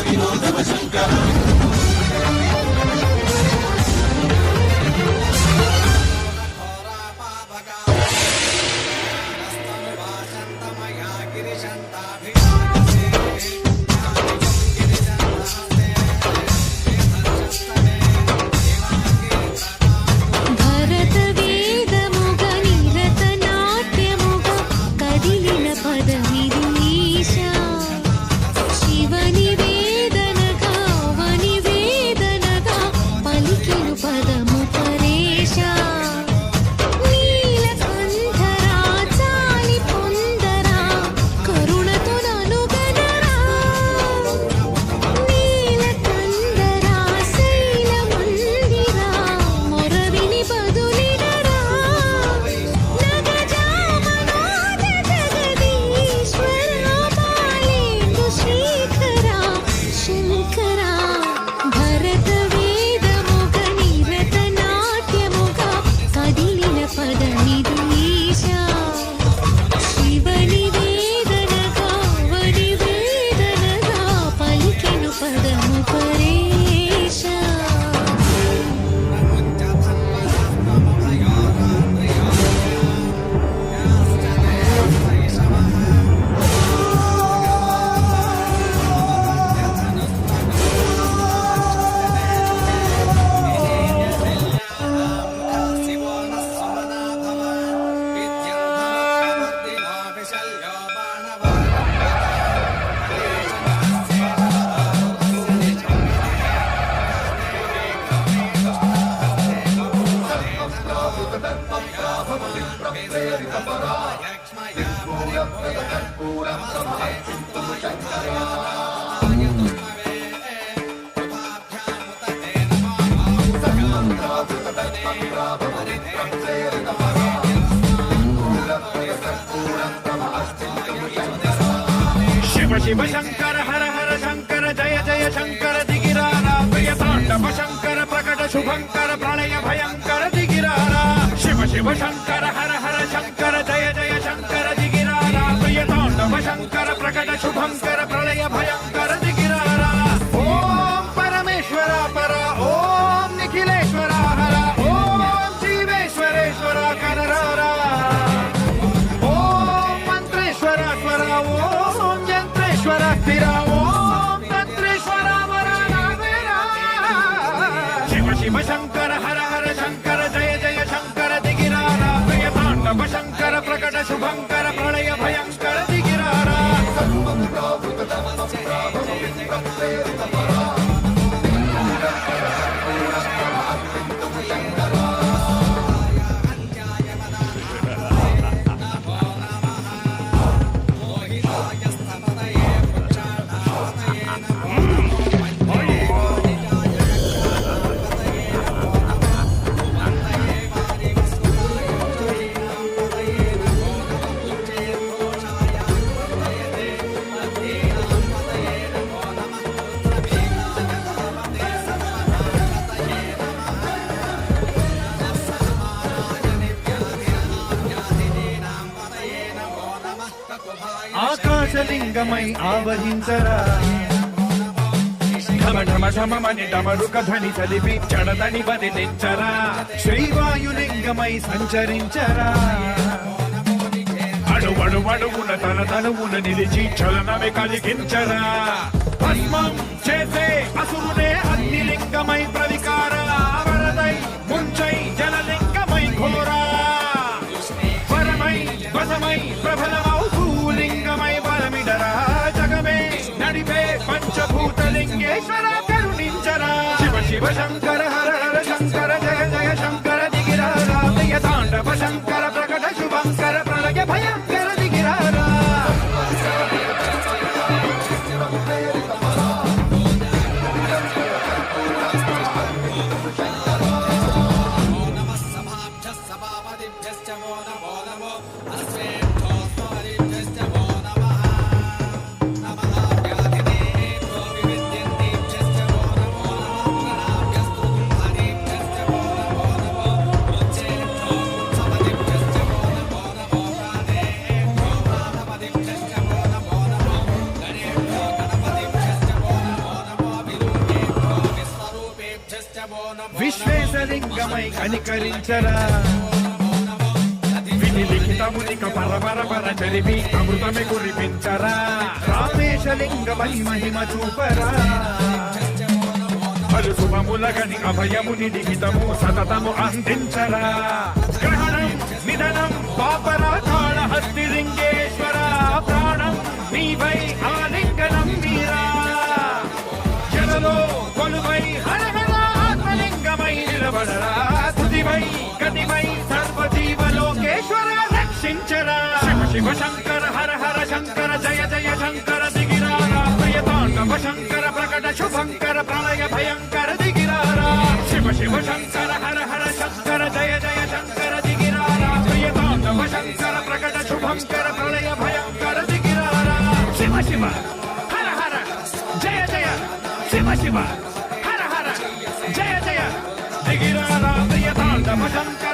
భరతవేదముగ put Shiva Shiva Shankara హర హర శంకర జయ జయ శంకర దిగిరారా ప్రియ తాండవ శంకర ప్రకట శుభంకర ప్రళయ భయంకర దిగిరారా శివ శివ శంకర శంకర హర హర శంకర జయ జయ శంకర దిగిరారా ప్రియ తాండవ శంకర ప్రకట శుభంకర ఆకాశలింగమై ఆవహించరా. ఢమ ఢమ ఢమమని డమరుక ధ్వని చలిపి చడదని వదిలించరా శ్రీవాయులింగమై సంచరించరా. అడువడు అడుగున తన తనువున నిలిచి చలనమే కలిగించరా. భస్మం చేసే అసురునే అగ్నిలింగమై ప్రవికార. వరదై ముంచై జలలింగమై ఘోరా. వరమై వసమై ప్రబలమౌ लिंगेश्वर करुणिंचर शिव शिव, शंकर, हर हर, शंकर, जय जय, शंकर दिगिराराधय तांडव, शंकर, प्रकट शुभंकर, प्रणय भयंकर రామేశలింగమై కనికరించరా? విధి లిఖితమునిక పర పర చరివి అమృతమే కురిపించరా రామేశలింగమై మహిమ చూపరా? పలు శుభములగని అభయముని లిఖితము సతతము అందించరా? బలరా స్థుతివై గతివై సర్వజీవ లోకేశ్వర రక్షించరా శివ శివ శంకర హర హర శంకర జయ జయ శంకర దిగిరారా ప్రియతాండవ శంకర ప్రకట శుభంకర ప్రళయ భయంకర దిగిరారా శివ శివ శంకర హర హర శంకర జయ జయ శంకర దిగిరారా ప్రియతాండవ శంకర ప్రకట శుభంకర ప్రళయ భయంకర దిగిరారా శివ శివ హర హర జయ జయ శివ శివ Ramachandra.